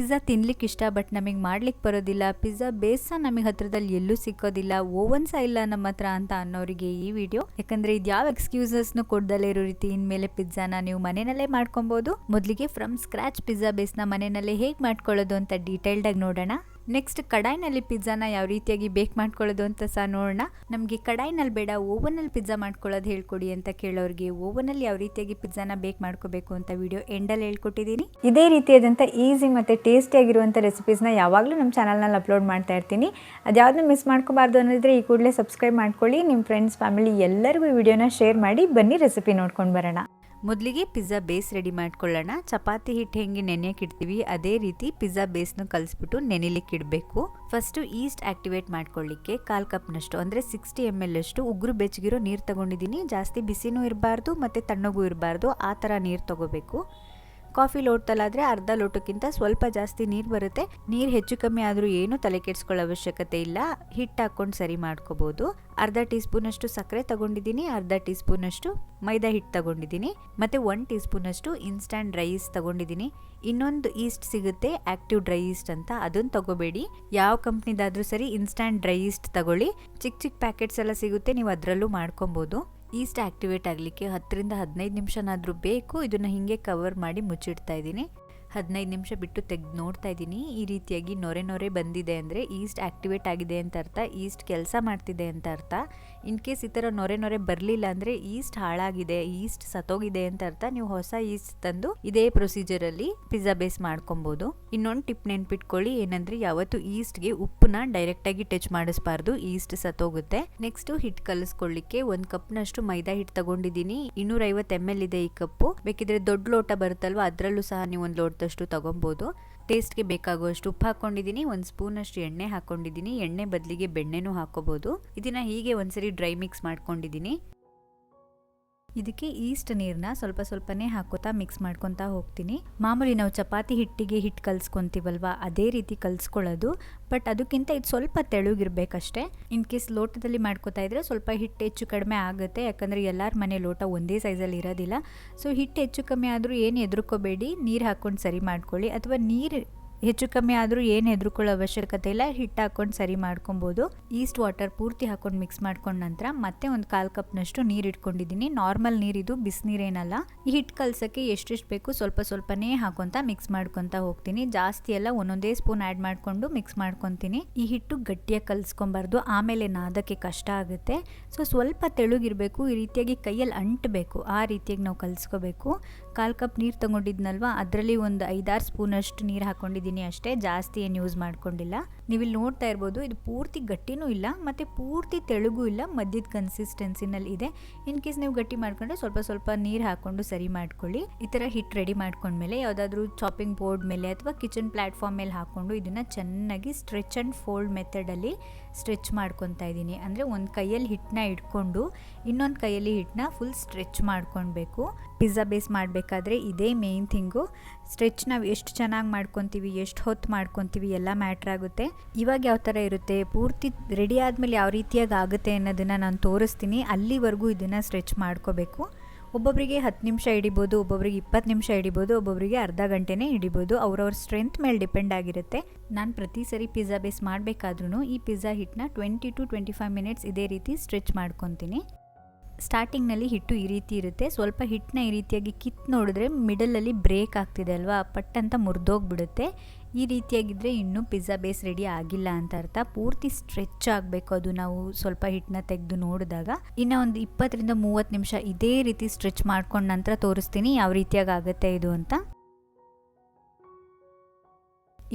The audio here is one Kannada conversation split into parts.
ಪಿಜ್ಜಾ ತಿನ್ಲಿಕ್ಕೆ ಇಷ್ಟ, ಬಟ್ ನಮಗೆ ಮಾಡ್ಲಿಕ್ಕೆ ಬರೋದಿಲ್ಲ. ಪಿಜ್ಜಾ ಬೇಸ್ ನಮಗೆ ಹತ್ರದಲ್ಲಿ ಎಲ್ಲೂ ಸಿಕ್ಕೋದಿಲ್ಲ. ಓವನ್ ಸಹ ಇಲ್ಲ ನಮ್ಮ ಹತ್ರ ಅಂತ ಅನ್ನೋರಿಗೆ ಈ ವಿಡಿಯೋ. ಯಾಕಂದ್ರೆ ಇದ್ಯಾವ ಎಕ್ಸ್ಕ್ಯೂಸಸ್ ಎಕ್ಸ್ಕ್ಯೂಸಸ್ನು ಕೊಡ್ದಲ್ಲೇ ಇರೋ ರೀತಿ ಇನ್ಮೇಲೆ ಪಿಜ್ಜಾನ ನೀವು ಮನೆಯಲ್ಲೇ ಮಾಡ್ಕೊಬಹುದು ಮೊದಲಿಗೆ ಫ್ರಮ್ ಸ್ಕ್ರಾಚ್ ಪಿಜ್ಜಾ ಬೇಸ್ನ ಮನೆಯಲ್ಲೇ ಹೇಗೆ ಮಾಡ್ಕೊಳ್ಳೋದು ಅಂತ ಡೀಟೇಲ್ಡ್ ಆಗಿ ನೋಡೋಣ. ನೆಕ್ಸ್ಟ್ ಕಡಾಯಿನಲ್ಲಿ ಪಿಜ್ಜಾನ ಯಾವ ರೀತಿಯಾಗಿ ಬೇಕ್ ಮಾಡ್ಕೊಳ್ಳೋದು ಅಂತ ಸಹ ನೋಡೋಣ. ನಮಗೆ ಕಡಾಯಿನಲ್ಲಿ ಬೇಡ ಓವನಲ್ಲಿ ಪಿಜ್ಜಾ ಮಾಡ್ಕೊಳ್ಳೋದು ಹೇಳ್ಕೊಡಿ ಅಂತ ಕೇಳೋರಿಗೆ ಓವನಲ್ಲಿ ಯಾವ ರೀತಿಯಾಗಿ ಪಿಜ್ಜಾನ ಬೇಕ್ ಮಾಡ್ಕೋಬೇಕು ಅಂತ ವಿಡಿಯೋ ಎಂಡಲ್ಲಿ ಹೇಳ್ಕೊಟ್ಟಿದ್ದೀನಿ. ಇದೇ ರೀತಿಯಾದಂಥ ಈಸಿ ಮತ್ತು ಟೇಸ್ಟಿಯಾಗಿರುವಂಥ ರೆಸಿಪೀಸ್ನ ಯಾವಾಗಲೂ ನಮ್ಮ ಚಾನಲ್ನಲ್ಲಿ ಅಪ್ಲೋಡ್ ಮಾಡ್ತಾ ಇರ್ತೀನಿ. ಅದ್ಯಾವುದನ್ನು ಮಿಸ್ ಮಾಡ್ಕೋಬಾರ್ದು ಅನ್ನೋದ್ರೆ ಈ ಕೂಡಲೇ ಸಬ್ಸ್ಕ್ರೈಬ್ ಮಾಡ್ಕೊಳ್ಳಿ. ನಿಮ್ಮ ಫ್ರೆಂಡ್ಸ್ ಫ್ಯಾಮಿಲಿ ಎಲ್ಲರಿಗೂ ವಿಡಿಯೋನ ಶೇರ್ ಮಾಡಿ. ಬನ್ನಿ ರೆಸಿಪಿ ನೋಡ್ಕೊಂಡು ಬರೋಣ. ಮೊದಲಿಗೆ ಪಿಜ್ಜಾ ಬೇಸ್ ರೆಡಿ ಮಾಡ್ಕೊಳ್ಳೋಣ. ಚಪಾತಿ ಹಿಟ್ಟು ಹೆಂಗೆ ನೆನೆಯಕ್ಕೆ ಇಡ್ತೀವಿ ಅದೇ ರೀತಿ ಪಿಜ್ಜಾ ಬೇಸ್ನ ಕಲಿಸ್ಬಿಟ್ಟು ನೆನೆಲಿಕ್ಕೆ ಇಡಬೇಕು. ಫಸ್ಟು ಈಸ್ಟ್ ಆಕ್ಟಿವೇಟ್ ಮಾಡ್ಕೊಳ್ಳಿಕ್ಕೆ ಕಾಲು ಕಪ್ನಷ್ಟು, ಅಂದರೆ ಸಿಕ್ಸ್ಟಿ ಎಂ ಎಲ್ ಅಷ್ಟು ಉಗುರು ಬೆಚ್ಚಗಿರೋ ನೀರು ತಗೊಂಡಿದ್ದೀನಿ. ಜಾಸ್ತಿ ಬಿಸಿನೂ ಇರಬಾರ್ದು, ಮತ್ತು ತಣ್ಣಗೂ ಇರಬಾರ್ದು, ಆ ಥರ ನೀರು ತಗೋಬೇಕು. ಕಾಫಿ ಲೋಟದಲ್ಲಾದರೆ ಅರ್ಧ ಲೋಟಕ್ಕಿಂತ ಸ್ವಲ್ಪ ಜಾಸ್ತಿ ನೀರು ಬರುತ್ತೆ. ನೀರು ಹೆಚ್ಚು ಕಮ್ಮಿ ಆದರೂ ಏನು ತಲೆ ಕೆಡಿಸ್ಕೊಳ್ಳೋ ಅವಶ್ಯಕತೆ ಇಲ್ಲ. ಹಿಟ್ಟು ಹಾಕ್ಕೊಂಡು ಸರಿ ಮಾಡ್ಕೋಬೋದು. ಅರ್ಧ ಟೀ ಸ್ಪೂನಷ್ಟು ಸಕ್ಕರೆ ತಗೊಂಡಿದ್ದೀನಿ, ಅರ್ಧ ಟೀ ಸ್ಪೂನಷ್ಟು ಮೈದಾ ಹಿಟ್ಟು ತಗೊಂಡಿದ್ದೀನಿ, ಮತ್ತು ಒನ್ ಟೀ ಸ್ಪೂನಷ್ಟು ಇನ್ಸ್ಟಂಟ್ ಡ್ರೈ ಈಸ್ಟ್ ತಗೊಂಡಿದ್ದೀನಿ. ಇನ್ನೊಂದು ಈಸ್ಟ್ ಸಿಗುತ್ತೆ, ಆಕ್ಟಿವ್ ಡ್ರೈ ಈಸ್ಟ್ ಅಂತ ಅದನ್ನು ತಗೋಬೇಡಿ. ಯಾವ ಕಂಪ್ನಿದಾದ್ರೂ ಸರಿ ಇನ್ಸ್ಟಂಟ್ ಡ್ರೈ ಈಸ್ಟ್ ತಗೊಳ್ಳಿ. ಚಿಕ್ಕ ಚಿಕ್ಕ ಪ್ಯಾಕೆಟ್ಸ್ ಎಲ್ಲ ಸಿಗುತ್ತೆ, ನೀವು ಅದರಲ್ಲೂ ಮಾಡ್ಕೊಬೋದು. ಈಸ್ಟ್ ಆ್ಯಕ್ಟಿವೇಟ್ ಆಗಲಿಕ್ಕೆ ಹತ್ತರಿಂದ ಹದಿನೈದು ನಿಮಿಷನಾದರೂ ಬೇಕು. ಇದನ್ನು ಹೀಗೆ ಕವರ್ ಮಾಡಿ ಮುಚ್ಚಿಡ್ತಾ ಇದ್ದೀನಿ. ಹದಿನೈದು ನಿಮಿಷ ಬಿಟ್ಟು ತೆಗೆದು ನೋಡ್ತಾ ಇದ್ದೀನಿ. ಈ ರೀತಿಯಾಗಿ ನೊರೆ ನೊರೆ ಬಂದಿದೆ ಅಂದರೆ ಈಸ್ಟ್ ಆ್ಯಕ್ಟಿವೇಟ್ ಆಗಿದೆ ಅಂತ ಅರ್ಥ. ಈಸ್ಟ್ ಕೆಲಸ ಮಾಡ್ತಿದೆ ಅಂತ ಅರ್ಥ. ಇನ್ ಕೇಸ್ ಈ ಥರ ನೊರೆ ನೊರೆ ಬರಲಿಲ್ಲ ಅಂದರೆ ಈಸ್ಟ್ ಹಾಳಾಗಿದೆ, ಈಸ್ಟ್ ಸತ್ತೋಗಿದೆ ಅಂತ ಅರ್ಥ. ನೀವು ಹೊಸ ಈಸ್ಟ್ ತಂದು ಇದೇ ಪ್ರೊಸೀಜರಲ್ಲಿ ಪಿಜ್ಜಾ ಬೇಸ್ ಮಾಡ್ಕೊಬೋದು. ಇನ್ನೊಂದು ಟಿಪ್ ನೆನ್ಪಿಟ್ಕೊಳ್ಳಿ, ಏನಂದ್ರೆ ಯಾವತ್ತು ಈಸ್ಟ್ಗೆ ಉಪ್ಪನ್ನ ಡೈರೆಕ್ಟಾಗಿ ಟಚ್ ಮಾಡಿಸ್ಬಾರ್ದು. ಈಸ್ಟ್ ಸತ್ತೋಗುತ್ತೆ. ನೆಕ್ಸ್ಟ್ ಹಿಟ್ ಕಲಿಸ್ಕೊಳ್ಳಿಕ್ಕೆ ಒಂದು ಕಪ್ನಷ್ಟು ಮೈದಾ ಹಿಟ್ಟು ತಗೊಂಡಿದ್ದೀನಿ. ಇನ್ನೂರೈವತ್ತು ಎಂ ಎಲ್ ಇದೆ ಈ ಕಪ್ಪು. ಬೇಕಿದ್ರೆ ದೊಡ್ಡ ಲೋಟ ಬರುತ್ತಲ್ವ, ಅದರಲ್ಲೂ ಸಹ ನೀವು ಒಂದು ಲೋಟದಷ್ಟು ತಗೊಬೋದು. ಟೇಸ್ಟ್ಗೆ ಬೇಕಾಗುವಷ್ಟು ಉಪ್ಪು ಹಾಕೊಂಡಿದ್ದೀನಿ ಒಂದು ಸ್ಪೂನಷ್ಟು ಎಣ್ಣೆ ಹಾಕೊಂಡಿದ್ದೀನಿ ಎಣ್ಣೆ ಬದಲಿಗೆ ಬೆಣ್ಣೆನೂ ಹಾಕೋಬೋದು ಇದನ್ನು ಹೀಗೆ ಒಂದ್ಸರಿ ಡ್ರೈ ಮಿಕ್ಸ್ ಮಾಡ್ಕೊಂಡಿದ್ದೀನಿ. ಇದಕ್ಕೆ ಈಸ್ಟ್ ನೀರನ್ನ ಸ್ವಲ್ಪ ಸ್ವಲ್ಪನೇ ಹಾಕೋತಾ ಮಿಕ್ಸ್ ಮಾಡ್ಕೊತಾ ಹೋಗ್ತೀನಿ. ಮಾಮೂಲಿ ನಾವು ಚಪಾತಿ ಹಿಟ್ಟಿಗೆ ಹಿಟ್ಟು ಕಲ್ಸ್ಕೊತೀವಲ್ವ, ಅದೇ ರೀತಿ ಕಲ್ಸ್ಕೊಳ್ಳೋದು. ಬಟ್ ಅದಕ್ಕಿಂತ ಇದು ಸ್ವಲ್ಪ ತೆಳುಗಿರ್ಬೇಕಷ್ಟೇ. ಇನ್ ಕೇಸ್ ಲೋಟದಲ್ಲಿ ಮಾಡ್ಕೋತಾ ಇದ್ರೆ ಸ್ವಲ್ಪ ಹಿಟ್ಟು ಹೆಚ್ಚು ಕಡಿಮೆ ಆಗುತ್ತೆ, ಯಾಕಂದರೆ ಎಲ್ಲರ ಮನೆ ಲೋಟ ಒಂದೇ ಸೈಜಲ್ಲಿ ಇರೋದಿಲ್ಲ. ಸೊ ಹಿಟ್ಟು ಹೆಚ್ಚು ಕಮ್ಮಿ ಆದರೂ ಏನು ಎದುರ್ಕೋಬೇಡಿ, ನೀರು ಹಾಕ್ಕೊಂಡು ಸರಿ ಮಾಡ್ಕೊಳ್ಳಿ. ಅಥವಾ ನೀರು ಹೆಚ್ಚು ಕಮ್ಮಿ ಆದರೂ ಏನು ಹೆದರ್ಕೊಳ್ಳೋ ಅವಶ್ಯಕತೆ ಇಲ್ಲ ಹಿಟ್ಟು ಹಾಕ್ಕೊಂಡು ಸರಿ ಮಾಡ್ಕೊಬೋದು. ಈಸ್ಟ್ ವಾಟರ್ ಪೂರ್ತಿ ಹಾಕೊಂಡು ಮಿಕ್ಸ್ ಮಾಡ್ಕೊಂಡ ನಂತರ ಮತ್ತೆ ಒಂದು ಕಾಲು ಕಪ್ನಷ್ಟು ನೀರು ಇಟ್ಕೊಂಡಿದ್ದೀನಿ. ನಾರ್ಮಲ್ ನೀರಿದು ಬಿಸಿನೀರೇನಲ್ಲ ಈ ಹಿಟ್ಟು ಕಲ್ಸೋಕ್ಕೆ ಎಷ್ಟೆಷ್ಟು ಬೇಕು ಸ್ವಲ್ಪ ಸ್ವಲ್ಪನೇ ಹಾಕೊಂತ ಮಿಕ್ಸ್ ಮಾಡ್ಕೊತ ಹೋಗ್ತೀನಿ. ಜಾಸ್ತಿ ಎಲ್ಲ ಒಂದೊಂದೇ ಸ್ಪೂನ್ ಆ್ಯಡ್ ಮಾಡಿಕೊಂಡು ಮಿಕ್ಸ್ ಮಾಡ್ಕೊತೀನಿ. ಈ ಹಿಟ್ಟು ಗಟ್ಟಿಯಾಗಿ ಕಲಿಸ್ಕೊಬಾರ್ದು. ಆಮೇಲೆ ನಾದಕ್ಕೆ ಕಷ್ಟ ಆಗುತ್ತೆ. ಸೊ ಸ್ವಲ್ಪ ತೆಳುಗಿರಬೇಕು, ಈ ರೀತಿಯಾಗಿ ಕೈಯಲ್ಲಿ ಅಂಟಬೇಕು, ಆ ರೀತಿಯಾಗಿ ನಾವು ಕಲಿಸ್ಕೋಬೇಕು. ಕಾಲು ಕಪ್ ನೀರು ತೊಗೊಂಡಿದ್ನಲ್ವ, ಅದರಲ್ಲಿ ಒಂದು ಐದಾರು ಸ್ಪೂನಷ್ಟು ನೀರು ಹಾಕೊಂಡಿದ್ದೀನಿ ಅಷ್ಟೇ, ಜಾಸ್ತಿ ಏನು ಯೂಸ್ ಮಾಡ್ಕೊಂಡಿಲ್ಲ. ನೀವು ಇಲ್ಲಿ ನೋಡ್ತಾ ಇರ್ಬೋದು, ಇದು ಪೂರ್ತಿ ಗಟ್ಟಿನೂ ಇಲ್ಲ, ಮತ್ತು ಪೂರ್ತಿ ತೆಳುಗೂ ಇಲ್ಲ ಮಧ್ಯದ ಕನ್ಸಿಸ್ಟೆನ್ಸಿನಲ್ಲಿ ಇದೆ. ಇನ್ ಕೇಸ್ ನೀವು ಗಟ್ಟಿ ಮಾಡ್ಕೊಂಡ್ರೆ ಸ್ವಲ್ಪ ಸ್ವಲ್ಪ ನೀರು ಹಾಕ್ಕೊಂಡು ಸರಿ ಮಾಡ್ಕೊಳ್ಳಿ. ಈ ಥರ ಹಿಟ್ ರೆಡಿ ಮಾಡ್ಕೊಂಡ್ಮೇಲೆ ಯಾವುದಾದ್ರೂ ಚಾಪಿಂಗ್ ಬೋರ್ಡ್ ಮೇಲೆ ಅಥವಾ ಕಿಚನ್ ಪ್ಲ್ಯಾಟ್ಫಾರ್ಮ್ ಮೇಲೆ ಹಾಕ್ಕೊಂಡು ಇದನ್ನು ಚೆನ್ನಾಗಿ ಸ್ಟ್ರೆಚ್ ಆ್ಯಂಡ್ ಫೋಲ್ಡ್ ಮೆಥಡಲ್ಲಿ ಸ್ಟ್ರೆಚ್ ಮಾಡ್ಕೊತಾ ಇದ್ದೀನಿ. ಅಂದರೆ ಒಂದು ಕೈಯಲ್ಲಿ ಹಿಟ್ಟನ್ನ ಇಟ್ಕೊಂಡು ಇನ್ನೊಂದು ಕೈಯಲ್ಲಿ ಹಿಟ್ಟನ್ನ ಫುಲ್ ಸ್ಟ್ರೆಚ್ ಮಾಡ್ಕೊಳ್ಬೇಕು ಪಿಜ್ಜಾ ಬೇಸ್ ಮಾಡಬೇಕಾದ್ರೆ ಇದೇ ಮೇಯ್ನ್ ಥಿಂಗು ಸ್ಟ್ರೆಚ್ ನಾವು ಎಷ್ಟು ಚೆನ್ನಾಗಿ ಮಾಡ್ಕೊತೀವಿ, ಎಷ್ಟು ಹೊತ್ತು ಮಾಡ್ಕೊತೀವಿ ಎಲ್ಲ ಮ್ಯಾಟ್ರ್ ಆಗುತ್ತೆ. ಇವಾಗ ಯಾವ ಥರ ಇರುತ್ತೆ, ಪೂರ್ತಿ ರೆಡಿ ಆದಮೇಲೆ ಯಾವ ರೀತಿಯಾಗಿ ಆಗುತ್ತೆ ಅನ್ನೋದನ್ನು ನಾನು ತೋರಿಸ್ತೀನಿ. ಅಲ್ಲಿವರೆಗೂ ಇದನ್ನು ಸ್ಟ್ರೆಚ್ ಮಾಡ್ಕೋಬೇಕು. ಒಬ್ಬೊಬ್ಬರಿಗೆ ಹತ್ತು ನಿಮಿಷ ಹಿಡಿಬೋದು ಒಬ್ಬೊಬ್ಬರಿಗೆ ಇಪ್ಪತ್ತು ನಿಮಿಷ ಹಿಡಿಬೋದು ಒಬ್ಬೊಬ್ಬರಿಗೆ ಅರ್ಧ ಗಂಟೆನೇ ಹಿಡಿಬೋದು. ಅವ್ರವ್ರ ಸ್ಟ್ರೆಂತ್ ಮೇಲೆ ಡಿಪೆಂಡ್ ಆಗಿರುತ್ತೆ. ನಾನು ಪ್ರತಿ ಸರಿ ಪಿಜ್ಜಾ ಬೇಸ್ ಮಾಡಬೇಕಾದ್ರೂ ಈ ಪಿಜ್ಜಾ ಹಿಟ್ಟನ್ನ twenty two twenty five minutes ಇದೇ ರೀತಿ ಸ್ಟ್ರೆಚ್ ಮಾಡ್ಕೊತೀನಿ. ಸ್ಟಾರ್ಟಿಂಗ್ನಲ್ಲಿ ಹಿಟ್ಟು ಈ ರೀತಿ ಇರುತ್ತೆ. ಸ್ವಲ್ಪ ಹಿಟ್ಟನ್ನ ಈ ರೀತಿಯಾಗಿ ಕಿತ್ತು ನೋಡಿದ್ರೆ ಮಿಡಲಲ್ಲಿ ಬ್ರೇಕ್ ಆಗ್ತಿದೆ ಅಲ್ವಾ? ಪಟ್ ಅಂತ ಮುರಿದೋಗ್ಬಿಡುತ್ತೆ. ಈ ರೀತಿಯಾಗಿದ್ದರೆ ಇನ್ನೂ ಪಿಜ್ಜಾ ಬೇಸ್ ರೆಡಿ ಆಗಿಲ್ಲ ಅಂತ ಅರ್ಥ. ಪೂರ್ತಿ ಸ್ಟ್ರೆಚ್ ಆಗಬೇಕು ಅದು ನಾವು ಸ್ವಲ್ಪ ಹಿಟ್ಟನ್ನ ತೆಗೆದು ನೋಡಿದಾಗ. ಇನ್ನು ಒಂದು ಇಪ್ಪತ್ತರಿಂದ ಮೂವತ್ತು ನಿಮಿಷ ಇದೇ ರೀತಿ ಸ್ಟ್ರೆಚ್ ಮಾಡ್ಕೊಂಡು ನಂತರ ತೋರಿಸ್ತೀನಿ. ಯಾವ ರೀತಿಯಾಗಿ ಆಗುತ್ತೆ ಇದು ಅಂತ.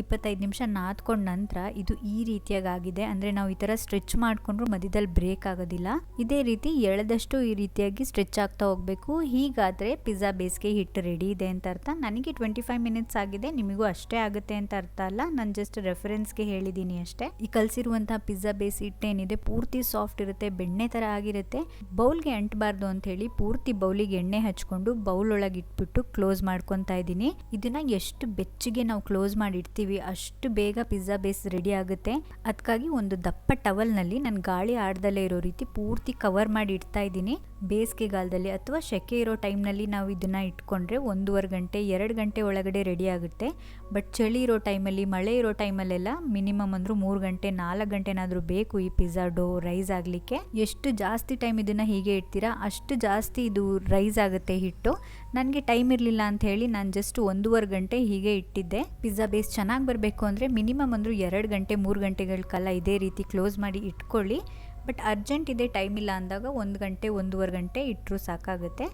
ಇಪ್ಪತ್ತೈದು ನಿಮಿಷ ನಾದ್ಕೊಂಡ ನಂತರ ಇದು ಈ ರೀತಿಯಾಗಿ ಆಗಿದೆ ಅಂದರೆ ನಾವು ಈ ಥರ ಸ್ಟ್ರೆಚ್ ಮಾಡಿಕೊಂಡ್ರು ಮಧ್ಯದಲ್ಲಿ ಬ್ರೇಕ್ ಆಗೋದಿಲ್ಲ. ಇದೇ ರೀತಿ ಎಳೆದಷ್ಟು ಈ ರೀತಿಯಾಗಿ ಸ್ಟ್ರೆಚ್ ಆಗ್ತಾ ಹೋಗಬೇಕು. ಹೀಗಾದರೆ ಪಿಜ್ಜಾ ಬೇಸ್ಗೆ ಹಿಟ್ಟು ರೆಡಿ ಇದೆ ಅಂತ ಅರ್ಥ. ನನಗೆ ಟ್ವೆಂಟಿ ಫೈವ್ ಮಿನಿಟ್ಸ್ ಆಗಿದೆ. ನಿಮಗೂ ಅಷ್ಟೇ ಆಗುತ್ತೆ ಅಂತ ಅರ್ಥ ಅಲ್ಲ. ನಾನು ಜಸ್ಟ್ ರೆಫರೆನ್ಸ್ಗೆ ಹೇಳಿದ್ದೀನಿ ಅಷ್ಟೇ. ಈ ಕಲಸಿರುವಂತಹ ಪಿಜ್ಜಾ ಬೇಸ್ ಹಿಟ್ಟೇನಿದೆ, ಪೂರ್ತಿ ಸಾಫ್ಟ್ ಇರುತ್ತೆ, ಬೆಣ್ಣೆ ಥರ ಆಗಿರುತ್ತೆ. ಬೌಲ್ಗೆ ಅಂಟಬಾರ್ದು ಅಂತ ಹೇಳಿ ಪೂರ್ತಿ ಬೌಲಿಗೆ ಎಣ್ಣೆ ಹಚ್ಕೊಂಡು ಬೌಲ್ ಒಳಗೆ ಇಟ್ಬಿಟ್ಟು ಕ್ಲೋಸ್ ಮಾಡ್ಕೊತಾ ಇದ್ದೀನಿ. ಇದನ್ನ ಎಷ್ಟು ಬೆಚ್ಚಗೆ ನಾವು ಕ್ಲೋಸ್ ಮಾಡಿ ಇಡ್ತೀವಿ ಅನ್ಕೊಂತೀವಿ ಅಷ್ಟು ಬೇಗ ಪಿಜ್ಜಾ ಬೇಸ್ ರೆಡಿ ಆಗುತ್ತೆ. ಅದಕ್ಕಾಗಿ ಒಂದು ದಪ್ಪ ಟವಲ್ನಲ್ಲಿ ನಾನು ಗಾಳಿ ಆಡ್ದಲೇ ಇರೋ ರೀತಿ ಪೂರ್ತಿ ಕವರ್ ಮಾಡಿ ಇಡ್ತಾ ಇದ್ದೀನಿ. ಬೇಸಿಗೆಗಾಲದಲ್ಲಿ ಅಥವಾ ಸೆಕೆ ಇರೋ ಟೈಮ್ನಲ್ಲಿ ನಾವು ಇದನ್ನು ಇಟ್ಕೊಂಡ್ರೆ ಒಂದೂವರೆ ಗಂಟೆ, ಎರಡು ಗಂಟೆ ಒಳಗಡೆ ರೆಡಿ ಆಗುತ್ತೆ. ಬಟ್ ಚಳಿ ಇರೋ ಟೈಮಲ್ಲಿ, ಮಳೆ ಇರೋ ಟೈಮಲ್ಲೆಲ್ಲ ಮಿನಿಮಮ್ ಅಂದರೂ ಮೂರು ಗಂಟೆ, ನಾಲ್ಕು ಗಂಟೆನಾದರೂ ಬೇಕು ಈ ಪಿಜ್ಜಾ ಡೋ ರೈಸ್ ಆಗಲಿಕ್ಕೆ. ಎಷ್ಟು ಜಾಸ್ತಿ ಟೈಮ್ ಇದನ್ನು ಹೀಗೆ ಇಡ್ತೀರಾ, ಅಷ್ಟು ಜಾಸ್ತಿ ಇದು ರೈಸ್ ಆಗುತ್ತೆ ಹಿಟ್ಟು. ನನಗೆ ಟೈಮ್ ಇರಲಿಲ್ಲ ಅಂತ ಹೇಳಿ ನಾನು ಜಸ್ಟ್ ಒಂದೂವರೆ ಗಂಟೆ ಹೀಗೆ ಇಟ್ಟಿದ್ದೆ. ಪಿಜ್ಜಾ ಬೇಸ್ ಚೆನ್ನಾಗಿ ಬರಬೇಕು ಅಂದರೆ ಮಿನಿಮಮ್ ಅಂದರೂ ಎರಡು ಗಂಟೆ, ಮೂರು ಗಂಟೆಗಳ ಕಾಲ ಇದೇ ರೀತಿ ಕ್ಲೋಸ್ ಮಾಡಿ ಇಟ್ಕೊಳ್ಳಿ. ಬಟ್ ಅರ್ಜೆಂಟ್ ಇದೆ ಟೈಮ್ ಇಲ್ಲ ಅಂದಾಗ ಒಂದು ಗಂಟೆ, ಒಂದೂವರೆ ಗಂಟೆ ಇಟ್ಟರೂ ಸಾಕಾಗುತ್ತೆ.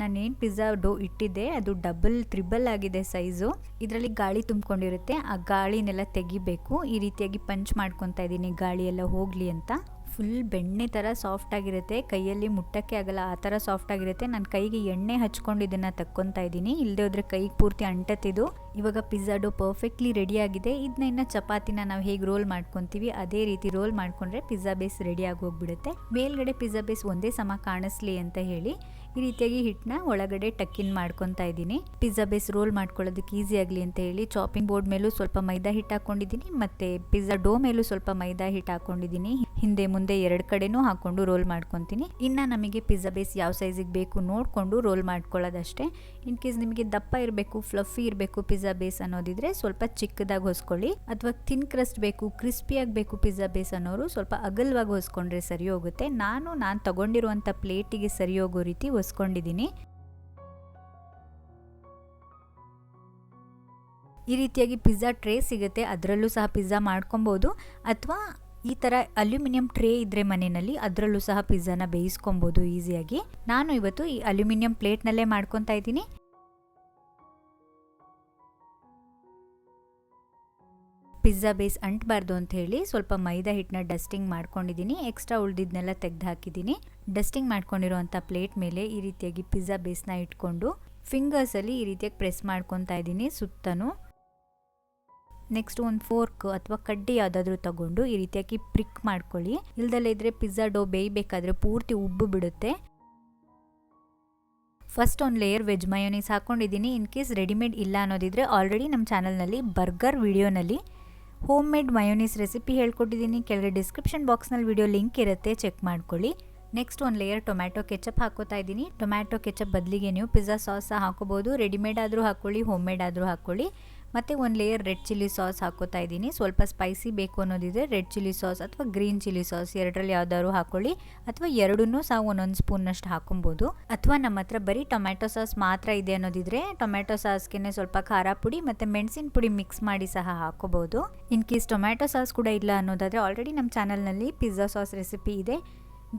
ನಾನೇನು ಪಿಜ್ಜಾ ಡೋ ಇಟ್ಟಿದ್ದೆ, ಅದು ಡಬಲ್ ತ್ರಿಬಲ್ ಆಗಿದೆ ಸೈಜು ಇದರಲ್ಲಿ ಗಾಳಿ ತುಂಬಿಕೊಂಡಿರುತ್ತೆ, ಆ ಗಾಳಿನೆಲ್ಲ ತೆಗಿಬೇಕು. ಈ ರೀತಿಯಾಗಿ ಪಂಚ್ ಮಾಡ್ಕೊತಾ ಇದ್ದೀನಿ ಗಾಳಿ ಎಲ್ಲ ಹೋಗಲಿ ಅಂತ. ಫುಲ್ ಬೆಣ್ಣೆ ಥರ ಸಾಫ್ಟ್ ಆಗಿರುತ್ತೆ. ಕೈಯಲ್ಲಿ ಮುಟ್ಟಕ್ಕೆ ಆಗಲ್ಲ, ಆ ಥರ ಸಾಫ್ಟ್ ಆಗಿರುತ್ತೆ. ನಾನು ಕೈಗೆ ಎಣ್ಣೆ ಹಚ್ಕೊಂಡು ಇದನ್ನು ತಕ್ಕೊತಾ ಇದ್ದೀನಿ. ಇಲ್ಲದೆ ಹೋದ್ರೆ ಕೈಗೆ ಪೂರ್ತಿ ಅಂಟತ್ತಿದು ಇವಾಗ ಪಿಜ್ಜಾ ಡೋ ಪರ್ಫೆಕ್ಟ್ಲಿ ರೆಡಿ ಆಗಿದೆ. ಇದನ್ನ ಇನ್ನು ಚಪಾತಿನ ನಾವು ಹೇಗೆ ರೋಲ್ ಮಾಡ್ಕೊತೀವಿ, ಅದೇ ರೀತಿ ರೋಲ್ ಮಾಡಿಕೊಂಡ್ರೆ ಪಿಜ್ಜಾ ಬೇಸ್ ರೆಡಿ ಆಗಿ ಹೋಗ್ಬಿಡುತ್ತೆ. ಮೇಲ್ಗಡೆ ಪಿಜ್ಜಾ ಬೇಸ್ ಒಂದೇ ಸಮ ಕಾಣಿಸ್ಲಿ ಅಂತ ಹೇಳಿ. ಈ ರೀತಿಯಾಗಿ ಹಿಟ್ಟನ್ನ ಒಳಗಡೆ ಟಕ್ಕಿನ್ ಮಾಡ್ಕೊತಾ ಇದ್ದೀನಿ. ಪಿಜ್ಜಾ ಬೇಸ್ ರೋಲ್ ಮಾಡ್ಕೊಳ್ಳೋದಕ್ಕೆ ಈಸಿ ಆಗಲಿ ಅಂತ ಹೇಳಿ ಚಾಪಿಂಗ್ ಬೋರ್ಡ್ ಮೇಲೂ ಸ್ವಲ್ಪ ಮೈದಾ ಹಿಟ್ಟು ಹಾಕೊಂಡಿದ್ದೀನಿ ಮತ್ತೆ ಪಿಜ್ಜಾ ಡೋ ಮೇಲೂ ಸ್ವಲ್ಪ ಮೈದಾ ಹಿಟ್ಟು ಹಾಕೊಂಡಿದ್ದೀನಿ. ಹಿಂದೆ ಮುಂದೆ ಎರಡು ಕಡೆನೂ ಹಾಕೊಂಡು ರೋಲ್ ಮಾಡ್ಕೊತೀನಿ. ಇನ್ನು ನಮಗೆ ಪಿಜ್ಜಾ ಬೇಸ್ ಯಾವ ಸೈಜಿಗೆ ಬೇಕು ನೋಡಿಕೊಂಡು ರೋಲ್ ಮಾಡ್ಕೊಳ್ಳೋದಷ್ಟೇ. ಇನ್ ಕೇಸ್ ನಿಮಗೆ ದಪ್ಪ ಇರಬೇಕು, ಫ್ಲಫಿ ಇರಬೇಕು ಪಿಜ್ಜಾ ಬೇಸ್ ಅನ್ನೋದಿದ್ರೆ ಸ್ವಲ್ಪ ಚಿಕ್ಕದಾಗಿ ಹೊಸ್ಕೊಳ್ಳಿ. ಅಥವಾ ಥಿನ್ ಕ್ರಸ್ಟ್ ಬೇಕು ಕ್ರಿಸ್ಪಿಯಾಗಿ ಬೇಕು ಪಿಜ್ಜಾ ಬೇಸ್ ಅನ್ನೋರು ಸ್ವಲ್ಪ ಅಗಲವಾಗಿ ಹೊಸ್ಕೊಂಡ್ರೆ ಸರಿ ಹೋಗುತ್ತೆ. ನಾನು ನಾನು ತಗೊಂಡಿರುವಂಥ ಪ್ಲೇಟಿಗೆ ಸರಿ ಹೋಗೋ ರೀತಿ ಹೊಸ್ಕೊಂಡಿದ್ದೀನಿ ಈ ರೀತಿಯಾಗಿ ಪಿಜ್ಜಾ ಟ್ರೇ ಸಿಗುತ್ತೆ. ಅದರಲ್ಲೂ ಸಹ ಪಿಜ್ಜಾ ಮಾಡ್ಕೊಬೋದು. ಅಥವಾ ಈ ಥರ ಅಲ್ಯೂಮಿನಿಯಂ ಟ್ರೇ ಇದ್ದರೆ ಮನೆಯಲ್ಲಿ ಅದರಲ್ಲೂ ಸಹ ಪಿಜ್ಜಾನ ಬೇಯಿಸ್ಕೊಬೋದು ಈಸಿಯಾಗಿ. ನಾನು ಇವತ್ತು ಈ ಅಲ್ಯೂಮಿನಿಯಂ ಪ್ಲೇಟ್ನಲ್ಲೇ ಮಾಡ್ಕೊತಾ ಇದ್ದೀನಿ. ಪಿಜ್ಜಾ ಬೇಸ್ ಅಂಟಬಾರ್ದು ಅಂತ ಹೇಳಿ ಸ್ವಲ್ಪ ಮೈದಾ ಹಿಟ್ಟನ್ನ ಡಸ್ಟಿಂಗ್ ಮಾಡ್ಕೊಂಡಿದ್ದೀನಿ. ಎಕ್ಸ್ಟ್ರಾ ಉಳಿದಿದ್ದನ್ನೆಲ್ಲ ತೆಗೆದು ಹಾಕಿದ್ದೀನಿ ಡಸ್ಟಿಂಗ್ ಮಾಡ್ಕೊಂಡಿರುವಂಥ ಪ್ಲೇಟ್ ಮೇಲೆ ಈ ರೀತಿಯಾಗಿ ಪಿಜ್ಜಾ ಬೇಸ್ನ ಇಟ್ಕೊಂಡು ಫಿಂಗರ್ಸಲ್ಲಿ ಈ ರೀತಿಯಾಗಿ ಪ್ರೆಸ್ ಮಾಡ್ಕೊತಾ ಇದ್ದೀನಿ ಸುತ್ತನೂ. ನೆಕ್ಸ್ಟ್ ಒಂದು ಫೋರ್ಕ್ ಅಥವಾ ಕಡ್ಡಿ ಯಾವುದಾದ್ರೂ ತಗೊಂಡು ಈ ರೀತಿಯಾಗಿ ಪ್ರಿಕ್ ಮಾಡ್ಕೊಳ್ಳಿ. ಇಲ್ದಲ್ಲೇ ಇದ್ರೆ ಪಿಜ್ಜಾ ಡೋ ಬೇಯಬೇಕಾದ್ರೆ ಪೂರ್ತಿ ಉಬ್ಬು ಬಿಡುತ್ತೆ. ಫಸ್ಟ್ ಒಂದು ಲೇಯರ್ ವೆಜ್ ಮಯೋನೀಸ್ ಹಾಕೊಂಡಿದ್ದೀನಿ. ಇನ್ ಕೇಸ್ ರೆಡಿಮೇಡ್ ಇಲ್ಲ ಅನ್ನೋದಿದ್ರೆ ಆಲ್ರೆಡಿ ನಮ್ಮ ಚಾನಲ್ನಲ್ಲಿ ಬರ್ಗರ್ ವಿಡಿಯೋನಲ್ಲಿ ಹೋಮ್ ಮೇಡ್ ಮಯೋನೀಸ್ ರೆಸಿಪಿ ಹೇಳ್ಕೊಟ್ಟಿದ್ದೀನಿ. ಕೆಳಗೆ ಡಿಸ್ಕ್ರಿಪ್ಷನ್ ಬಾಕ್ಸ್ನಲ್ಲಿ ವಿಡಿಯೋ ಲಿಂಕ್ ಇರುತ್ತೆ. ಚೆಕ್ ಮಾಡ್ಕೊಳ್ಳಿ. ನೆಕ್ಸ್ಟ್ ಒಂದು ಲೇಯರ್ ಟೊಮ್ಯಾಟೊ ಕೆಚಪ್ ಹಾಕೋತಾ ಇದ್ದೀನಿ. ಟೊಮ್ಯಾಟೊ ಕೆಚಪ್ ಬದಲಿಗೆ ನೀವು ಪಿಜ್ಜಾ ಸಾಸ್ ಹಾಕೋಬೋದು. ರೆಡಿಮೇಡ್ ಆದರೂ ಹಾಕ್ಕೊಳ್ಳಿ ಹೋಮ್ ಮೇಡ್ ಆದರೂ ಹಾಕ್ಕೊಳ್ಳಿ ಮತ್ತು ಒಂದು ಲೇಯರ್ ರೆಡ್ ಚಿಲ್ಲಿ ಸಾಸ್ ಹಾಕೋತಾ ಇದ್ದೀನಿ. ಸ್ವಲ್ಪ ಸ್ಪೈಸಿ ಬೇಕು ಅನ್ನೋದಿದ್ರೆ ರೆಡ್ ಚಿಲ್ಲಿ ಸಾಸ್ ಅಥವಾ ಗ್ರೀನ್ ಚಿಲ್ಲಿ ಸಾಸ್ ಎರಡರಲ್ಲಿ ಯಾವ್ದಾದ್ರು ಹಾಕೊಳ್ಳಿ. ಅಥವಾ ಎರಡನ್ನೂ ಸಹ ಒಂದೊಂದು ಸ್ಪೂನಷ್ಟು ಹಾಕೊಬೋದು ಅಥವಾ ನಮ್ಮ ಹತ್ರ ಬರೀ ಟೊಮ್ಯಾಟೊ ಸಾಸ್ ಮಾತ್ರ ಇದೆ ಅನ್ನೋದಿದ್ರೆ ಟೊಮ್ಯಾಟೊ ಸಾಸ್ಗೆ ಸ್ವಲ್ಪ ಖಾರ ಪುಡಿ ಮತ್ತು ಮೆಣಸಿನ ಪುಡಿ ಮಿಕ್ಸ್ ಮಾಡಿ ಸಹ ಹಾಕೋಬೋದು ಇನ್ ಕೇಸ್ ಟೊಮ್ಯಾಟೊ ಸಾಸ್ ಕೂಡ ಇಲ್ಲ ಅನ್ನೋದಾದರೆ ಆಲ್ರೆಡಿ ನಮ್ಮ ಚಾನಲ್ನಲ್ಲಿ ಪಿಜ್ಜಾ ಸಾಸ್ ರೆಸಿಪಿ ಇದೆ.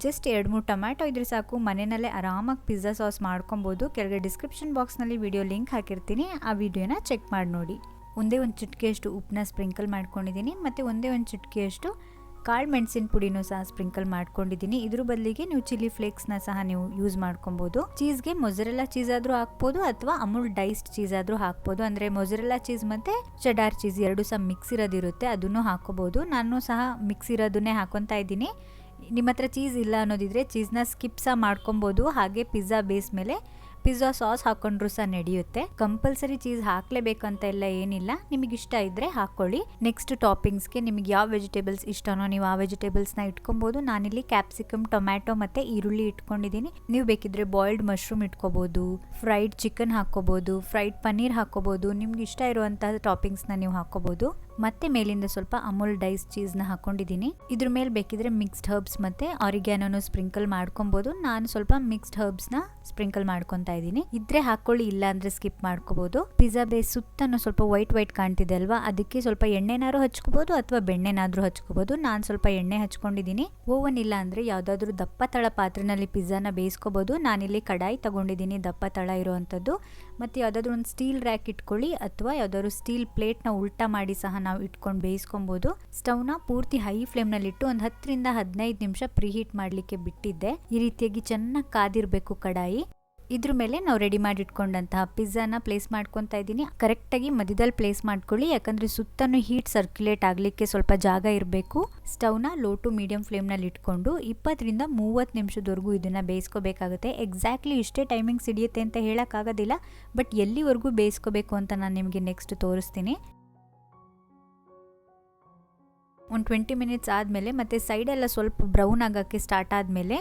ಜಸ್ಟ್ ಎರಡು ಮೂರು ಟೊಮ್ಯಾಟೊ ಇದ್ರೆ ಸಾಕು. ಮನೆಯಲ್ಲೇ ಆರಾಮಾಗಿ ಪಿಜ್ಜಾ ಸಾಸ್ ಮಾಡ್ಕೊಬೋದು. ಕೆಳಗೆ ಡಿಸ್ಕ್ರಿಪ್ಷನ್ ಬಾಕ್ಸ್ನಲ್ಲಿ ವಿಡಿಯೋ ಲಿಂಕ್ ಹಾಕಿರ್ತೀನಿ. ಆ ವಿಡಿಯೋನ ಚೆಕ್ ಮಾಡಿ ನೋಡಿ. ಒಂದೇ ಒಂದು ಚಿಟಿಕೆಯಷ್ಟು ಉಪ್ಪನ್ನ ಸ್ಪ್ರಿಂಕಲ್ ಮಾಡ್ಕೊಂಡಿದ್ದೀನಿ. ಮತ್ತು ಒಂದೇ ಒಂದು ಚಿಟಿಕೆಯಷ್ಟು ಕಾಳು ಮೆಣಸಿನ ಪುಡಿನೂ ಸಹ ಸ್ಪ್ರಿಂಕಲ್ ಮಾಡ್ಕೊಂಡಿದ್ದೀನಿ. ಇದ್ರ ಬದಲಿಗೆ ನೀವು ಚಿಲ್ಲಿ ಫ್ಲೇಕ್ಸ್ನ ಸಹ ನೀವು ಯೂಸ್ ಮಾಡ್ಕೊಬೋದು. ಚೀಸ್ಗೆ ಮೊಜರೆಲ್ಲಾ ಚೀಸ್ ಆದರೂ ಹಾಕ್ಬೋದು ಅಥವಾ ಅಮೂಲ್ ಡೈಸ್ಡ್ ಚೀಸ್ ಆದರೂ ಹಾಕ್ಬೋದು. ಅಂದರೆ ಮೊಜರೆಲ್ಲಾ ಚೀಸ್ ಮತ್ತು ಚಡಾರ್ ಚೀಸ್ ಎರಡು ಸಹ ಮಿಕ್ಸ್ ಇರೋದಿರುತ್ತೆ. ಅದನ್ನು ಹಾಕೋಬೋದು ನಾನು ಸಹ ಮಿಕ್ಸ್ ಇರೋದನ್ನೇ ಹಾಕೊತಾ ಇದ್ದೀನಿ. ನಿಮ್ಮ ಹತ್ರ ಚೀಸ್ ಇಲ್ಲ ಅನ್ನೋದಿದ್ರೆ ಚೀಸ್ನ ಸ್ಕಿಪ್ ಸಹ ಮಾಡ್ಕೊಬೋದು. ಹಾಗೆ ಪಿಜ್ಜಾ ಬೇಸ್ ಮೇಲೆ ಪಿಜ್ಜಾ ಸಾಸ್ ಹಾಕೊಂಡ್ರು ಸಹ ನಡೆಯುತ್ತೆ. ಕಂಪಲ್ಸರಿ ಚೀಸ್ ಹಾಕ್ಲೇಬೇಕಂತ ಎಲ್ಲ ಏನಿಲ್ಲ. ನಿಮಗೆ ಇಷ್ಟ ಇದ್ರೆ ಹಾಕೊಳ್ಳಿ. ನೆಕ್ಸ್ಟ್ ಟಾಪಿಂಗ್ಸ್ಗೆ ನಿಮಗೆ ಯಾವ ವೆಜಿಟೇಬಲ್ಸ್ ಇಷ್ಟನೋ ನೀವು ಆ ವೆಜಿಟೇಬಲ್ಸ್ನ ಇಟ್ಕೊಬೋದು. ನಾನಿಲ್ಲಿ ಕ್ಯಾಪ್ಸಿಕಮ್ ಟೊಮ್ಯಾಟೊ ಮತ್ತು ಈರುಳ್ಳಿ ಇಟ್ಕೊಂಡಿದ್ದೀನಿ. ನೀವು ಬೇಕಿದ್ರೆ ಬಾಯ್ಲ್ಡ್ ಮಶ್ರೂಮ್ ಇಟ್ಕೋಬೋದು. ಫ್ರೈಡ್ ಚಿಕನ್ ಹಾಕ್ಕೋಬೋದು. ಫ್ರೈಡ್ ಪನ್ನೀರ್ ಹಾಕ್ಕೋಬೋದು. ನಿಮ್ಗೆ ಇಷ್ಟ ಇರುವಂತಹ ಟಾಪಿಂಗ್ಸ್ನ ನೀವು ಹಾಕೋಬೋದು ಮತ್ತೆ ಮೇಲಿಂದ ಸ್ವಲ್ಪ ಅಮೂಲ್ ಡೈಸ್ ಚೀಸ್ನ ಹಾಕೊಂಡಿದ್ದೀನಿ ಇದ್ರ ಮೇಲೆ ಬೇಕಿದ್ರೆ ಮಿಕ್ಸ್ಡ್ ಹರ್ಬ್ಸ್ ಮತ್ತೆ ಆರಿಗ್ಯಾನೋನು ಸ್ಪ್ರಿಂಕಲ್ ಮಾಡ್ಕೊಬೋದು. ನಾನು ಸ್ವಲ್ಪ ಮಿಕ್ಸ್ಡ್ ಹರ್ಬ್ಸ್ನ ಸ್ಪ್ರಿಂಕಲ್ ಮಾಡ್ಕೊತಾ ಇದ್ದೀನಿ. ಇದ್ರೆ ಹಾಕೊಳ್ಳಿ, ಇಲ್ಲ ಅಂದ್ರೆ ಸ್ಕಿಪ್ ಮಾಡ್ಕೋಬಹುದು ಪಿಜ್ಜಾ ಬೇಸ್ ಸುತ್ತನೂ ಸ್ವಲ್ಪ ವೈಟ್ ವೈಟ್ ಕಾಣ್ತಿದೆ ಅಲ್ವಾ? ಅದಕ್ಕೆ ಸ್ವಲ್ಪ ಎಣ್ಣೆನಾದ್ರು ಹಚ್ಕೋಬಹುದು ಅಥವಾ ಬೆಣ್ಣೆನಾದ್ರೂ ಹಚ್ಕೋಬಹುದು ನಾನು ಸ್ವಲ್ಪ ಎಣ್ಣೆ ಹಚ್ಕೊಂಡಿದ್ದೀನಿ. ಓವನ್ ಇಲ್ಲ ಅಂದ್ರೆ ಯಾವ್ದಾದ್ರು ದಪ್ಪ ತಳ ಪಾತ್ರೆನಲ್ಲಿ ಪಿಜ್ಜಾನ ಬೇಯಿಸ್ಕೋಬಹುದು ನಾನಿಲ್ಲಿ ಕಡಾಯಿ ತಗೊಂಡಿದ್ದೀನಿ ದಪ್ಪ ತಳ ಇರುವಂತದ್ದು ಮತ್ತೆ ಯಾವುದಾದ್ರು ಒಂದು ಸ್ಟೀಲ್ ರ್ಯಾಕ್ ಇಟ್ಕೊಳ್ಳಿ ಅಥವಾ ಯಾವುದಾದ್ರು ಸ್ಟೀಲ್ ಪ್ಲೇಟ್ನ ಉಲ್ಟಾ ಮಾಡಿ ಸಹ ನಾವು ಇಟ್ಕೊಂಡು ಬೇಯಿಸ್ಕೊಬೋದು. ಸ್ಟವ್ನ ಪೂರ್ತಿ ಹೈ ಫ್ಲೇಮ್ನಲ್ಲಿ ಇಟ್ಟು ಒಂದು ಹತ್ತರಿಂದ ಹದಿನೈದು ನಿಮಿಷ ಪ್ರೀಹೀಟ್ ಮಾಡಲಿಕ್ಕೆ ಬಿಟ್ಟಿದ್ದೆ. ಈ ರೀತಿಯಾಗಿ ಚೆನ್ನಾಗಿ ಕಾದಿರಬೇಕು ಕಡಾಯಿ. ಇದ್ರ ಮೇಲೆ ನಾವು ರೆಡಿ ಮಾಡಿ ಇಟ್ಕೊಂಡಂತಹ ಪಿಜ್ಜಾನ ಪ್ಲೇಸ್ ಮಾಡ್ಕೊತಾ ಇದ್ದೀನಿ. ಕರೆಕ್ಟಾಗಿ ಮಧ್ಯದಲ್ಲಿ ಪ್ಲೇಸ್ ಮಾಡ್ಕೊಳ್ಳಿ. ಯಾಕಂದ್ರೆ ಸುತ್ತನೂ ಹೀಟ್ ಸರ್ಕ್ಯುಲೇಟ್ ಆಗಲಿಕ್ಕೆ ಸ್ವಲ್ಪ ಜಾಗ ಇರಬೇಕು. ಸ್ಟವ್ನ ಲೋ ಟು ಮೀಡಿಯಂ ಫ್ಲೇಮ್ನಲ್ಲಿ ಇಟ್ಕೊಂಡು ಇಪ್ಪತ್ತರಿಂದ ಮೂವತ್ತು ನಿಮಿಷದವರೆಗೂ ಇದನ್ನು ಬೇಯಿಸ್ಕೋಬೇಕಾಗುತ್ತೆ. ಎಕ್ಸಾಕ್ಟ್ಲಿ ಇಷ್ಟೇ ಟೈಮಿಂಗ್ಸ್ ಹಿಡಿಯುತ್ತೆ ಅಂತ ಹೇಳೋಕ್ಕಾಗೋದಿಲ್ಲ. ಬಟ್ ಎಲ್ಲಿವರೆಗೂ ಬೇಯಿಸ್ಕೋಬೇಕು ಅಂತ ನಾನು ನಿಮಗೆ ನೆಕ್ಸ್ಟ್ ತೋರಿಸ್ತೀನಿ. ಒಂದು ಟ್ವೆಂಟಿ ಮಿನಿಟ್ಸ್ ಆದಮೇಲೆ ಮತ್ತು ಸೈಡೆಲ್ಲ ಸ್ವಲ್ಪ ಬ್ರೌನ್ ಆಗೋಕ್ಕೆ ಸ್ಟಾರ್ಟ್ ಆದಮೇಲೆ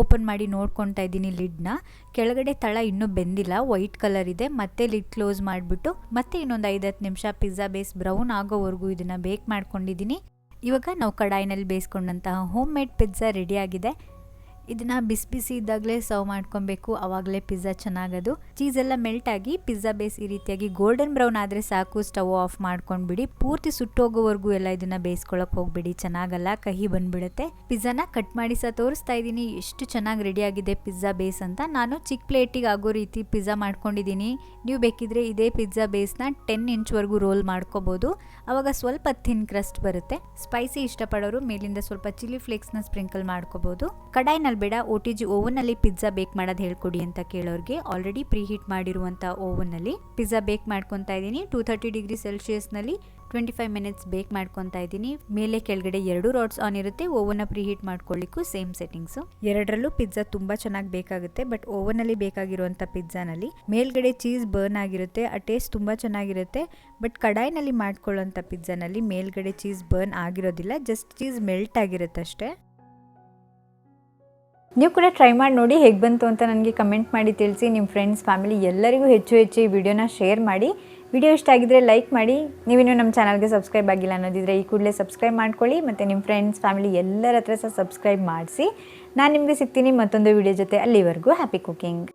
ಓಪನ್ ಮಾಡಿ ನೋಡ್ಕೊತಾ ಇದ್ದೀನಿ ಲಿಡ್ನ. ಕೆಳಗಡೆ ತಳ ಇನ್ನೂ ಬೆಂದಿಲ್ಲ, ವೈಟ್ ಕಲರ್ ಇದೆ. ಮತ್ತೆ ಲಿಡ್ ಕ್ಲೋಸ್ ಮಾಡಿಬಿಟ್ಟು ಮತ್ತೆ ಇನ್ನೊಂದು ಐದು ಹತ್ತು ನಿಮಿಷ ಪಿಜ್ಜಾ ಬೇಸ್ ಬ್ರೌನ್ ಆಗೋವರೆಗೂ ಇದನ್ನು ಬೇಕ್ ಮಾಡ್ಕೊಂಡಿದ್ದೀನಿ. ಇವಾಗ ನಾವು ಕಡಾಯಿನಲ್ಲಿ ಬೇಯಿಸ್ಕೊಂಡಂತಹ ಹೋಮ್ ಮೇಡ್ ಪಿಜ್ಜಾ ರೆಡಿಯಾಗಿದೆ ಇದನ್ನು ಬಿಸಿ ಬಿಸಿ ಇದ್ದಾಗಲೇ ಸರ್ವ್ ಮಾಡ್ಕೊಬೇಕು. ಆವಾಗಲೇ ಪಿಜ್ಜಾ ಚೆನ್ನಾಗದು. ಚೀಸ್ ಎಲ್ಲ ಮೆಲ್ಟ್ ಆಗಿ ಪಿಜ್ಜಾ ಬೇಸ್ ಈ ರೀತಿಯಾಗಿ ಗೋಲ್ಡನ್ ಬ್ರೌನ್ ಆದರೆ ಸಾಕು ಸ್ಟವ್ ಆಫ್ ಮಾಡ್ಕೊಂಡ್ಬಿಡಿ. ಪೂರ್ತಿ ಸುಟ್ಟೋಗೋವರೆಗೂ ಎಲ್ಲ ಇದನ್ನ ಬೇಯಿಸ್ಕೊಳಕ್ ಹೋಗ್ಬಿಡಿ. ಚೆನ್ನಾಗಲ್ಲ, ಕಹಿ ಬಂದ್ಬಿಡುತ್ತೆ. ಪಿಜ್ಜಾನ ಕಟ್ ಮಾಡಿ ಸಹ ತೋರಿಸ್ತಾ ಇದ್ದೀನಿ. ಎಷ್ಟು ಚೆನ್ನಾಗಿ ರೆಡಿ ಆಗಿದೆ ಪಿಜ್ಜಾ ಬೇಸ್ ಅಂತ. ನಾನು ಚಿಕ್ಕ ಪ್ಲೇಟಿಗೆ ಆಗೋ ರೀತಿ ಪಿಜ್ಜಾ ಮಾಡ್ಕೊಂಡಿದ್ದೀನಿ. ನೀವು ಬೇಕಿದ್ರೆ ಇದೇ ಪಿಜ್ಜಾ ಬೇಸ್ನ ಟೆನ್ ಇಂಚ್ವರೆಗೂ ರೋಲ್ ಮಾಡ್ಕೋಬೋದು. ಅವಾಗ ಸ್ವಲ್ಪ ಥಿನ್ ಕ್ರಸ್ಟ್ ಬರುತ್ತೆ. ಸ್ಪೈಸಿ ಇಷ್ಟಪಡೋರು ಮೇಲಿಂದ ಸ್ವಲ್ಪ ಚಿಲ್ಲಿ ಫ್ಲೇಕ್ಸ್ನ ಸ್ಪ್ರಿಂಕಲ್ ಮಾಡ್ಕೋಬೋದು. ಬೇಡ ಒ ಟಿ ಜಿ ಓವನಲ್ಲಿ ಪಿಜ್ಜಾ ಬೇಕ್ ಮಾಡೋದು ಹೇಳ್ಕೊಡಿ ಅಂತ ಕೇಳೋರಿಗೆ. ಆಲ್ರೆಡಿ ಪ್ರೀ ಹೀಟ್ ಮಾಡಿರುವಂಥ ಓವನ್ನಲ್ಲಿ ಪಿಜ್ಜಾ ಬೇಕ್ ಮಾಡ್ಕೊತಾ ಇದ್ದೀನಿ. ಟೂ ತರ್ಟಿ ಡಿಗ್ರಿ ಸೆಲ್ಸಿಯಸ್ನಲ್ಲಿ ಟ್ವೆಂಟಿ ಫೈವ್ ಮಿನಿಟ್ಸ್ ಬೇಕ್ ಮಾಡ್ಕೊತಾ ಇದ್ದೀನಿ. ಮೇಲೆ ಕೆಳಗಡೆ ಎರಡು ರಾಡ್ಸ್ ಆನ್ ಇರುತ್ತೆ, ಓವನ್ನ ಪ್ರೀ ಹೀಟ್ ಮಾಡ್ಕೊಳ್ಳಿಕ್ಕೂ ಸೇಮ್ ಸೆಟ್ಟಿಂಗ್ಸು. ಎರಡರಲ್ಲೂ ಪಿಜ್ಜಾ ತುಂಬ ಚೆನ್ನಾಗಿ ಬೇಕಾಗುತ್ತೆ, ಬಟ್ ಓವನಲ್ಲಿ ಬೇಕಾಗಿರುವಂಥ ಪಿಜ್ಜಾನಲ್ಲಿ. ಮೇಲ್ಗಡೆ ಚೀಸ್ ಬರ್ನ್ ಆಗಿರುತ್ತೆ, ಆ ಟೇಸ್ಟ್ ತುಂಬ ಚೆನ್ನಾಗಿರುತ್ತೆ, ಬಟ್ ಕಡಾಯಿನಲ್ಲಿ ಮಾಡ್ಕೊಳ್ಳೋಂಥ ಪಿಜ್ಜಾನಲ್ಲಿ ಮೇಲ್ಗಡೆ ಚೀಸ್ ಬರ್ನ್ ಆಗಿರೋದಿಲ್ಲ, ಜಸ್ಟ್ ಚೀಸ್ ಮೆಲ್ಟ್ ಆಗಿರುತ್ತೆ ಅಷ್ಟೇ. ನೀವು ಕೂಡ ಟ್ರೈ ಮಾಡಿ ನೋಡಿ ಹೇಗೆ ಬಂತು ಅಂತ ನನಗೆ ಕಮೆಂಟ್ ಮಾಡಿ ತಿಳಿಸಿ. ನಿಮ್ಮ ಫ್ರೆಂಡ್ಸ್ ಫ್ಯಾಮಿಲಿ ಎಲ್ಲರಿಗೂ ಹೆಚ್ಚು ಹೆಚ್ಚು ಈ ವಿಡಿಯೋನ ಶೇರ್ ಮಾಡಿ. ವಿಡಿಯೋ ಇಷ್ಟ ಆಗಿದ್ರೆ ಲೈಕ್ ಮಾಡಿ. ನೀವಿನ್ನೂ ನಮ್ಮ ಚಾನಲ್ಗೆ ಸಬ್ಸ್ಕ್ರೈಬ್ ಆಗಿಲ್ಲ ಅನ್ನೋದಿದ್ರೆ ಈ ಕೂಡಲೇ ಸಬ್ಸ್ಕ್ರೈಬ್ ಮಾಡ್ಕೊಳ್ಳಿ ಮತ್ತು ನಿಮ್ಮ ಫ್ರೆಂಡ್ಸ್ ಫ್ಯಾಮಿಲಿ ಎಲ್ಲರ ಹತ್ರ ಸಹ ಸಬ್ಸ್ಕ್ರೈಬ್ ಮಾಡಿಸಿ. ನಾನು ನಿಮಗೆ ಸಿಗ್ತೀನಿ ಮತ್ತೊಂದು ವಿಡಿಯೋ ಜೊತೆ. ಅಲ್ಲಿವರೆಗೂ ಹ್ಯಾಪಿ ಕುಕಿಂಗ್